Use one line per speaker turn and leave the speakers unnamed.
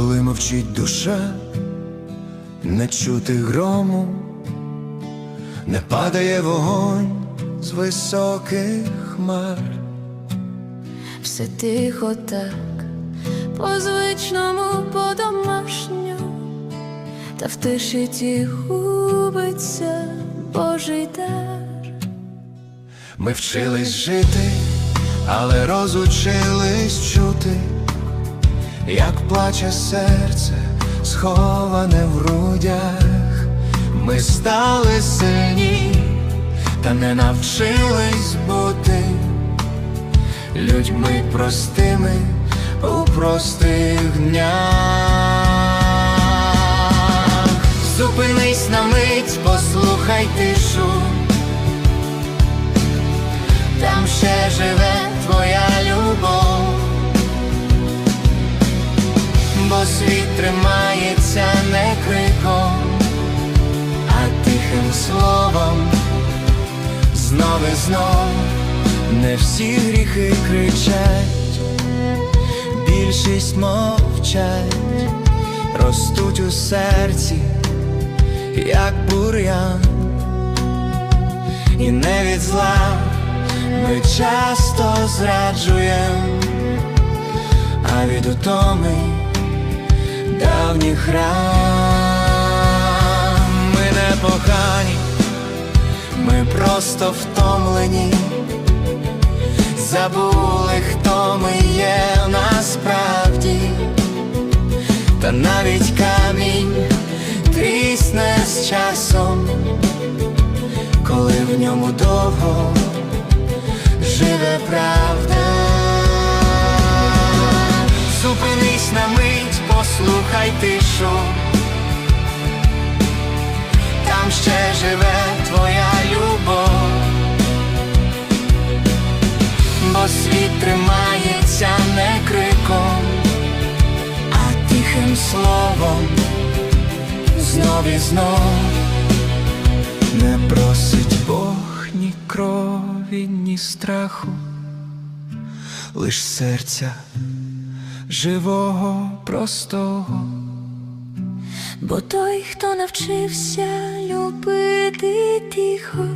мовчить душа, не чути грому, не падає вогонь з високих хмар.
Все тихо так, по звичному, по домашньому, та в тиші ті губиться Божий дар.
Ми вчились жити, але розучились чути, як плаче серце, сховане в грудях. Ми стали сильні, та не навчились бути людьми простими у простих днях. Зупинись на мить, послухай тишу. Там ще живе знов і знов не всі гріхи кричать, більшість мовчать, ростуть у серці, як бур'ян. І не від зла ми часто зраджуєм, а від утоми давніх ран просто втомлені, забули, хто ми є насправді, та навіть камінь трісне з часом коли в ньому довго живе правда. Зупинись на мить, послухай тишу. Там ще живе твоя тримається не криком, а тихим словом знов і знов. Не просить Бог ні крові, ні страху, лиш серця живого, простого.
Бо той, хто навчився любити тихо,